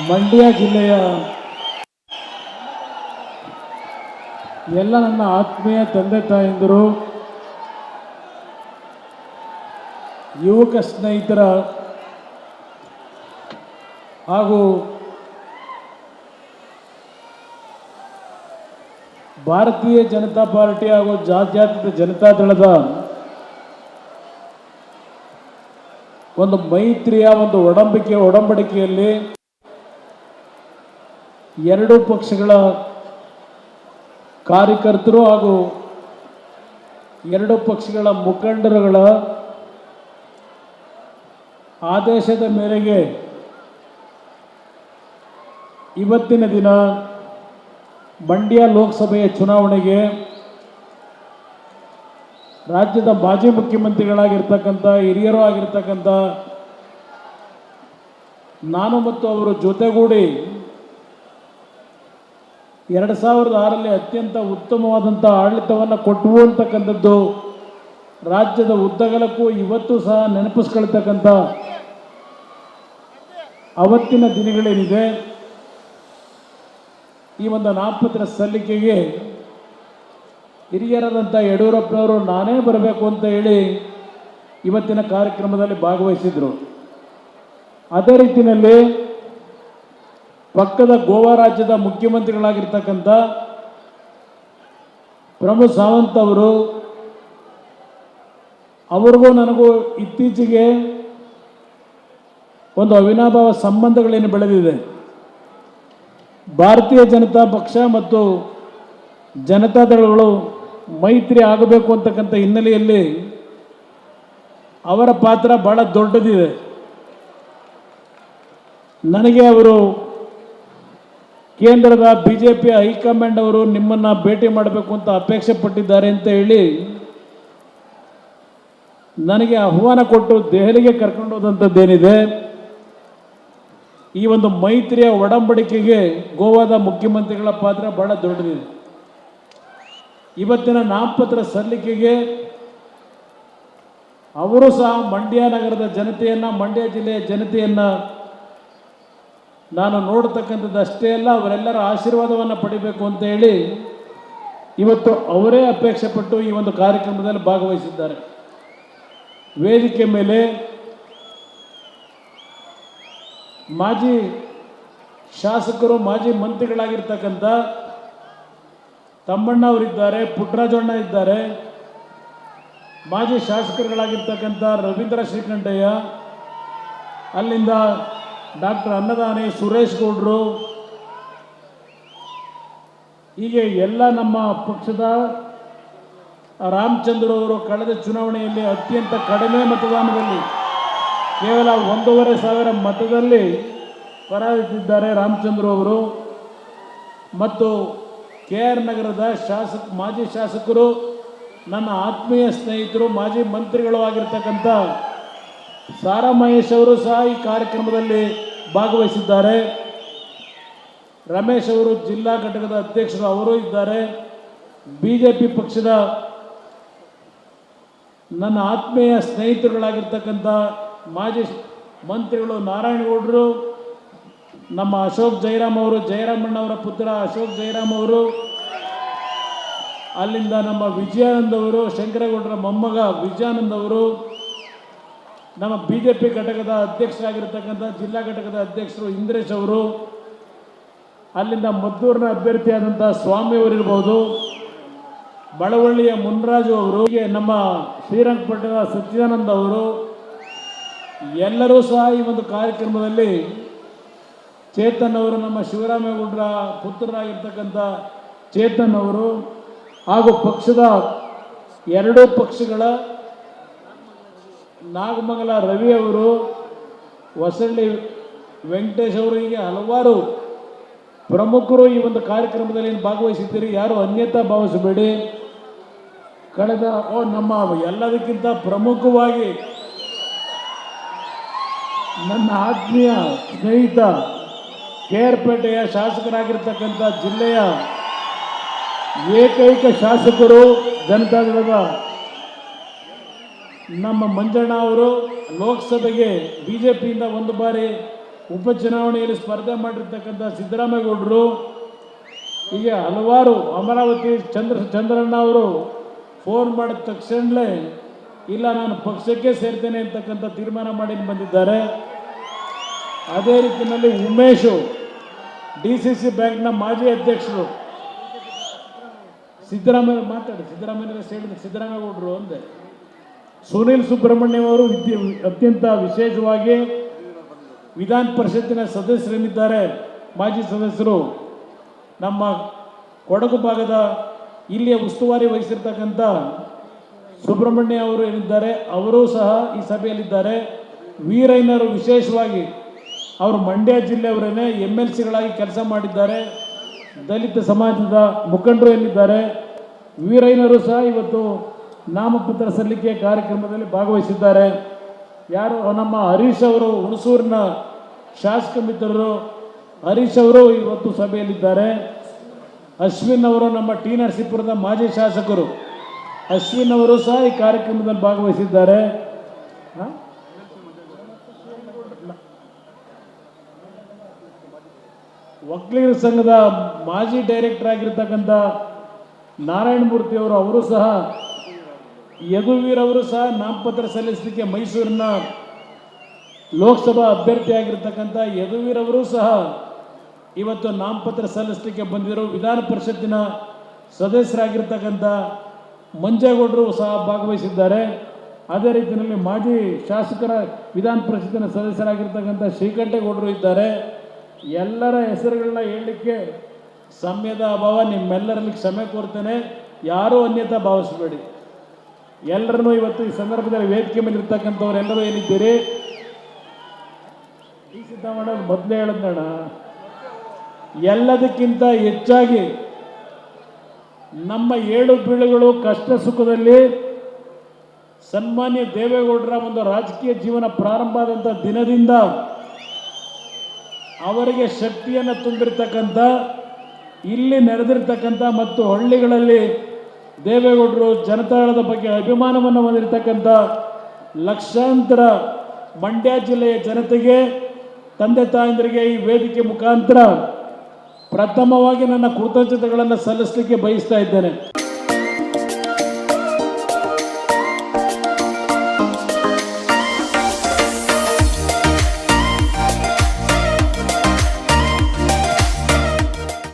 ಮಂಡ್ಯ ಜಿಲ್ಲೆಯ ಎಲ್ಲ ನನ್ನ ಆತ್ಮೀಯ ತಂದೆ ತಾಯಂದಿರು, ಯುವಕ ಸ್ನೇಹಿತರ ಹಾಗೂ ಭಾರತೀಯ ಜನತಾ ಪಾರ್ಟಿ ಹಾಗೂ ಜಾತ್ಯಾತೀತ ಜನತಾ ದಳದ ಒಂದು ಮೈತ್ರಿಯ, ಒಂದು ಒಡಂಬಿಕೆ, ಒಡಂಬಡಿಕೆಯಲ್ಲಿ ಎರಡು ಪಕ್ಷಗಳ ಕಾರ್ಯಕರ್ತರು ಹಾಗೂ ಎರಡು ಪಕ್ಷಗಳ ಮುಖಂಡರುಗಳ ಆದೇಶದ ಮೇರೆಗೆ ಇವತ್ತಿನ ದಿನ ಮಂಡ್ಯ ಲೋಕಸಭೆಯ ಚುನಾವಣೆಗೆ ರಾಜ್ಯದ ಮಾಜಿ ಮುಖ್ಯಮಂತ್ರಿಗಳಾಗಿರ್ತಕ್ಕಂಥ ಹಿರಿಯರು ಆಗಿರ್ತಕ್ಕಂಥ ನಾನು ಮತ್ತು ಅವರು ಜೊತೆಗೂಡಿ ಎರಡು ಸಾವಿರದ ಆರಲ್ಲಿ ಅತ್ಯಂತ ಉತ್ತಮವಾದಂಥ ಆಡಳಿತವನ್ನು ಕೊಟ್ಟವು ಅಂತಕ್ಕಂಥದ್ದು. ರಾಜ್ಯದ ಉದ್ದಗಲಕ್ಕೂ ಇವತ್ತು ಸಹ ನೆನಪಿಸ್ಕೊಳ್ತಕ್ಕಂಥ ಅವತ್ತಿನ ದಿನಗಳೇನಿದೆ. ಈ ಒಂದು ನಾಮಪತ್ರ ಸಲ್ಲಿಕೆಗೆ ಹಿರಿಯರಾದಂಥ ಯಡಿಯೂರಪ್ಪನವರು ನಾನೇ ಬರಬೇಕು ಅಂತ ಹೇಳಿ ಇವತ್ತಿನ ಕಾರ್ಯಕ್ರಮದಲ್ಲಿ ಭಾಗವಹಿಸಿದರು. ಅದೇ ರೀತಿಯಲ್ಲಿ ಪಕ್ಕದ ಗೋವಾ ರಾಜ್ಯದ ಮುಖ್ಯಮಂತ್ರಿಗಳಾಗಿರ್ತಕ್ಕಂಥ ಪ್ರಮೋದ್ ಸಾವಂತ್ ಅವರು, ಅವ್ರಿಗೂ ನನಗೂ ಇತ್ತೀಚೆಗೆ ಒಂದು ಅವಿನಾಭಾವ ಸಂಬಂಧಗಳೇನು ಬೆಳೆದಿದೆ. ಭಾರತೀಯ ಜನತಾ ಪಕ್ಷ ಮತ್ತು ಜನತಾದಳಗಳು ಮೈತ್ರಿ ಆಗಬೇಕು ಅಂತಕ್ಕಂಥ ಹಿನ್ನೆಲೆಯಲ್ಲಿ ಅವರ ಪಾತ್ರ ಬಹಳ ದೊಡ್ಡದಿದೆ. ನನಗೆ ಅವರು ಕೇಂದ್ರದ ಬಿ ಜೆ ಪಿ ಹೈಕಮಾಂಡ್ ಅವರು ನಿಮ್ಮನ್ನು ಭೇಟಿ ಮಾಡಬೇಕು ಅಂತ ಅಪೇಕ್ಷೆ ಪಟ್ಟಿದ್ದಾರೆ ಅಂತ ಹೇಳಿ ನನಗೆ ಆಹ್ವಾನ ಕೊಟ್ಟು ದೆಹಲಿಗೆ ಕರ್ಕೊಂಡು ಹೋದಂಥದ್ದೇನಿದೆ ಈ ಒಂದು ಮೈತ್ರಿಯ ಒಡಂಬಡಿಕೆಗೆ ಗೋವಾದ ಮುಖ್ಯಮಂತ್ರಿಗಳ ಪಾತ್ರ ಬಹಳ ದೊಡ್ಡದಿದೆ. ಇವತ್ತಿನ ನಾಮಪತ್ರ ಸಲ್ಲಿಕೆಗೆ ಅವರು ಸಹ ಮಂಡ್ಯ ನಗರದ ಜನತೆಯನ್ನ, ಮಂಡ್ಯ ಜಿಲ್ಲೆಯ ಜನತೆಯನ್ನ ನಾನು ನೋಡ್ತಕ್ಕಂಥದ್ದು ಅಷ್ಟೇ ಅಲ್ಲ, ಅವರೆಲ್ಲರ ಆಶೀರ್ವಾದವನ್ನು ಪಡಿಬೇಕು ಅಂತ ಹೇಳಿ ಇವತ್ತು ಅವರೇ ಅಪೇಕ್ಷೆ ಪಟ್ಟು ಈ ಒಂದು ಕಾರ್ಯಕ್ರಮದಲ್ಲಿ ಭಾಗವಹಿಸಿದ್ದಾರೆ. ವೇದಿಕೆ ಮೇಲೆ ಮಾಜಿ ಶಾಸಕರು, ಮಾಜಿ ಮಂತ್ರಿಗಳಾಗಿರ್ತಕ್ಕಂಥ ತಮ್ಮಣ್ಣ ಅವರಿದ್ದಾರೆ ಪುಟ್ಟರಾಜಣ್ಣ ಇದ್ದಾರೆ, ಮಾಜಿ ಶಾಸಕರುಗಳಾಗಿರ್ತಕ್ಕಂಥ ರವೀಂದ್ರ ಶ್ರೀಕಂಠಯ್ಯ, ಅಲ್ಲಿಂದ ಡಾಕ್ಟರ್ ಅನ್ನದಾನಿ ಸುರೇಶ್ ಗೌಡ್ರು. ಹೀಗೆ ಎಲ್ಲ ನಮ್ಮ ಪಕ್ಷದ ರಾಮಚಂದ್ರ ಅವರು ಕಳೆದ ಚುನಾವಣೆಯಲ್ಲಿ ಅತ್ಯಂತ ಕಡಿಮೆ ಮತದಾನದಲ್ಲಿ ಕೇವಲ ಒಂದೂವರೆ ಸಾವಿರ ಮತದಲ್ಲಿ ಪರಾಜಿತಿದ್ದಾರೆ ರಾಮಚಂದ್ರ ಅವರು. ಮತ್ತು ಕೆ ಆರ್ ನಗರದ ಶಾಸಕ, ಮಾಜಿ ಶಾಸಕರು, ನನ್ನ ಆತ್ಮೀಯ ಸ್ನೇಹಿತರು, ಮಾಜಿ ಮಂತ್ರಿಗಳು ಆಗಿರ್ತಕ್ಕಂಥ ಸಾರಾ ಮಹೇಶ್ ಅವರು ಸಹ ಈ ಕಾರ್ಯಕ್ರಮದಲ್ಲಿ ಭಾಗವಹಿಸಿದ್ದಾರೆ. ರಮೇಶ್ ಅವರು ಜಿಲ್ಲಾ ಘಟಕದ ಅಧ್ಯಕ್ಷರು ಅವರು ಇದ್ದಾರೆ. ಬಿ ಜೆ ಪಿ ಪಕ್ಷದ ನನ್ನ ಆತ್ಮೀಯ ಸ್ನೇಹಿತರುಗಳಾಗಿರ್ತಕ್ಕಂಥ ಮಾಜಿ ಮಂತ್ರಿಗಳು ನಾರಾಯಣಗೌಡರು, ನಮ್ಮ ಅಶೋಕ್ ಜಯರಾಮ್ ಅವರು ಜಯರಾಮಣ್ಣವರ ಪುತ್ರ ಅಶೋಕ್ ಜಯರಾಮ್ ಅವರು, ಅಲ್ಲಿಂದ ನಮ್ಮ ವಿಜಯಾನಂದ ಅವರು, ಶಂಕರಗೌಡರ ಮೊಮ್ಮಗ ವಿಜಯಾನಂದ ಅವರು ನಮ್ಮ ಬಿ ಜೆ ಪಿ ಘಟಕದ ಅಧ್ಯಕ್ಷರಾಗಿರ್ತಕ್ಕಂಥ ಜಿಲ್ಲಾ ಘಟಕದ ಅಧ್ಯಕ್ಷರು ಇಂದ್ರೇಶ್ ಅವರು, ಅಲ್ಲಿಂದ ಮದ್ದೂರಿನ ಅಭ್ಯರ್ಥಿಯಾದಂಥ ಸ್ವಾಮಿ ಅವರಿರ್ಬೋದು ಬಳವಳ್ಳಿಯ ಮುನ್ರಾಜು ಅವರು ನಮ್ಮ ಶ್ರೀರಂಗಪಟ್ಟಣದ ಸಚ್ಚಿದಾನಂದ ಅವರು, ಎಲ್ಲರೂ ಸಹ ಈ ಒಂದು ಕಾರ್ಯಕ್ರಮದಲ್ಲಿ ಚೇತನ್ ಅವರು ನಮ್ಮ ಶಿವರಾಮೇಗೌಡರ ಪುತ್ರರಾಗಿರ್ತಕ್ಕಂಥ ಚೇತನ್ ಅವರು ಹಾಗೂ ಪಕ್ಷದ ಎರಡೂ ಪಕ್ಷಗಳ ನಾಗಮಂಗಲ ರವಿ ಅವರು, ಹೊಸಳ್ಳಿ ವೆಂಕಟೇಶ್ ಅವರು ಹೀಗೆ ಹಲವಾರು ಪ್ರಮುಖರು ಈ ಒಂದು ಕಾರ್ಯಕ್ರಮದಲ್ಲಿ ಭಾಗವಹಿಸಿದ್ದೀರಿ? ಯಾರು ಅನ್ಯತಾ ಭಾವಿಸಬೇಡಿ. ಕಳೆದ, ಓ, ನಮ್ಮ ಎಲ್ಲದಕ್ಕಿಂತ ಪ್ರಮುಖವಾಗಿ ನನ್ನ ಆತ್ಮೀಯ ಸ್ನೇಹಿತ ಕೆ ಆರ್ ಪೇಟೆಯ ಶಾಸಕರಾಗಿರ್ತಕ್ಕಂಥ ಜಿಲ್ಲೆಯ ಏಕೈಕ ಶಾಸಕರು, ಜನತಾದಳದ ನಮ್ಮ ಮಂಜಣ್ಣ ಅವರು ಲೋಕಸಭೆಗೆ ಬಿ ಜೆ ಪಿಯಿಂದ ಒಂದು ಬಾರಿ ಉಪಚುನಾವಣೆಯಲ್ಲಿ ಸ್ಪರ್ಧೆ ಮಾಡಿರ್ತಕ್ಕಂಥ ಸಿದ್ದರಾಮೇಗೌಡರು ಈಗ ಹಲವಾರು ಅಮರಾವತಿ ಚಂದ್ರ ಚಂದ್ರಣ್ಣ ಅವರು ಫೋನ್ ಮಾಡಿದ ತಕ್ಷಣಲೇ, ಇಲ್ಲ ನಾನು ಪಕ್ಷಕ್ಕೆ ಸೇರ್ತೇನೆ ಅಂತಕ್ಕಂಥ ತೀರ್ಮಾನ ಮಾಡಿ ಬಂದಿದ್ದಾರೆ. ಅದೇ ರೀತಿಯಲ್ಲಿ ಉಮೇಶು, ಡಿ ಸಿ ಸಿ ಬ್ಯಾಂಕ್ನ ಮಾಜಿ ಅಧ್ಯಕ್ಷರು. ಸಿದ್ದರಾಮಯ್ಯ ಮಾತಾಡಿ ಸಿದ್ದರಾಮಯ್ಯ ಹೇಳಿದ ಸಿದ್ದರಾಮೇಗೌಡರು ಅಂದೆ. ಸುನೀಲ್ ಸುಬ್ರಹ್ಮಣ್ಯಂ ಅವರು ಅತ್ಯಂತ ವಿಶೇಷವಾಗಿ ವಿಧಾನ ಪರಿಷತ್ತಿನ ಸದಸ್ಯರೇನಿದ್ದಾರೆ ಮಾಜಿ ಸದಸ್ಯರು, ನಮ್ಮ ಕೊಡಗು ಭಾಗದ ಇಲ್ಲಿಯ ಉಸ್ತುವಾರಿ ವಹಿಸಿರ್ತಕ್ಕಂಥ ಸುಬ್ರಹ್ಮಣ್ಯ ಅವರು ಏನಿದ್ದಾರೆ, ಅವರೂ ಸಹ ಈ ಸಭೆಯಲ್ಲಿದ್ದಾರೆ. ವೀರಯ್ಯನವರು ವಿಶೇಷವಾಗಿ ಅವರು ಮಂಡ್ಯ ಜಿಲ್ಲೆಯವರೇನೆ ಎಂ ಎಲ್ ಸಿಗಳಾಗಿ ಕೆಲಸ ಮಾಡಿದ್ದಾರೆ. ದಲಿತ ಸಮಾಜದ ಮುಖಂಡರು ಏನಿದ್ದಾರೆ, ವೀರಯ್ಯನವರು ಸಹ ಇವತ್ತು ನಾಮಪತ್ರ ಸಲ್ಲಿಕೆ ಕಾರ್ಯಕ್ರಮದಲ್ಲಿ ಭಾಗವಹಿಸಿದ್ದಾರೆ. ಯಾರು ನಮ್ಮ ಹರೀಶ್ ಅವರು, ಹುಣಸೂರಿನ ಶಾಸಕ ಮಿತ್ರರು, ಹರೀಶ್ ಅವರು ಇವತ್ತು ಸಭೆಯಲ್ಲಿದ್ದಾರೆ. ಅಶ್ವಿನ್ ಅವರು ನಮ್ಮ ಟಿ ನರಸೀಪುರದ ಮಾಜಿ ಶಾಸಕರು. ಅಶ್ವಿನ್ ಅವರು ಸಹ ಈ ಕಾರ್ಯಕ್ರಮದಲ್ಲಿ ಭಾಗವಹಿಸಿದ್ದಾರೆ? ವಕೀಲರ ಸಂಘದ ಮಾಜಿ ಡೈರೆಕ್ಟರ್ ಆಗಿರ್ತಕ್ಕಂಥ ನಾರಾಯಣ ಮೂರ್ತಿ ಅವರು ಅವರು ಸಹ ಯದುವೀರ್ ಅವರು ಸಹ ನಾಮಪತ್ರ ಸಲ್ಲಿಸಲಿಕ್ಕೆ ಮೈಸೂರಿನ ಲೋಕಸಭಾ ಅಭ್ಯರ್ಥಿಯಾಗಿರ್ತಕ್ಕಂಥ ಯದುವೀರ್ ಅವರು ಸಹ ಇವತ್ತು ನಾಮಪತ್ರ ಸಲ್ಲಿಸಲಿಕ್ಕೆ ಬಂದಿದ್ದರು. ವಿಧಾನ ಪರಿಷತ್ತಿನ ಸದಸ್ಯರಾಗಿರ್ತಕ್ಕಂಥ ಮಂಜೇಗೌಡರು ಸಹ ಭಾಗವಹಿಸಿದ್ದಾರೆ. ಅದೇ ರೀತಿಯಲ್ಲಿ ಮಾಜಿ ಶಾಸಕರ ವಿಧಾನ ಪರಿಷತ್ತಿನ ಸದಸ್ಯರಾಗಿರ್ತಕ್ಕಂಥ ಶ್ರೀಕಂಠೇಗೌಡರು ಇದ್ದಾರೆ. ಎಲ್ಲರ ಹೆಸರುಗಳನ್ನ ಹೇಳಲಿಕ್ಕೆ ಸಮಯದ ಅಭಾವ ನಿಮ್ಮೆಲ್ಲರಲ್ಲಿ ಕ್ಷಮೆ ಕೋರ್ತೇನೆ. ಯಾರೂ ಅನ್ಯತಾ ಭಾವಿಸಬೇಡಿ. ಎಲ್ಲರನ್ನೂ ಇವತ್ತು ಈ ಸಂದರ್ಭದಲ್ಲಿ ವೇದಿಕೆ ಮೇಲೆ ಇರ್ತಕ್ಕಂಥವ್ರೆಲ್ಲರೂ ಏನಿದ್ದೀರಿ? ಈ ಸಿದ್ದರಾಮಣ್ಣ ಮೊದಲೇ ಹೇಳದಣ್ಣ ಎಲ್ಲದಕ್ಕಿಂತ ಹೆಚ್ಚಾಗಿ ನಮ್ಮ ಏಳು ಬೀಳುಗಳು ಕಷ್ಟ ಸುಖದಲ್ಲಿ ಸನ್ಮಾನ್ಯ ದೇವೇಗೌಡರ ಒಂದು ರಾಜಕೀಯ ಜೀವನ ಪ್ರಾರಂಭ ಆದಂಥ ದಿನದಿಂದ ಅವರಿಗೆ ಶಕ್ತಿಯನ್ನು ತುಂಬಿರ್ತಕ್ಕಂಥ, ಇಲ್ಲಿ ನಡೆದಿರ್ತಕ್ಕಂಥ ಮತ್ತು ಹಳ್ಳಿಗಳಲ್ಲಿ ದೇವೇಗೌಡರು ಜನತಾಳದ ಬಗ್ಗೆ ಅಭಿಮಾನವನ್ನು ಹೊಂದಿರತಕ್ಕಂಥ ಲಕ್ಷಾಂತರ ಮಂಡ್ಯ ಜಿಲ್ಲೆಯ ಜನತೆಗೆ, ತಂದೆ ತಾಯಂದರಿಗೆ ಈ ವೇದಿಕೆ ಮುಖಾಂತರ ಪ್ರಥಮವಾಗಿ ನನ್ನ ಕೃತಜ್ಞತೆಗಳನ್ನು ಸಲ್ಲಿಸಲಿಕ್ಕೆ ಬಯಸ್ತಾ ಇದ್ದೇನೆ.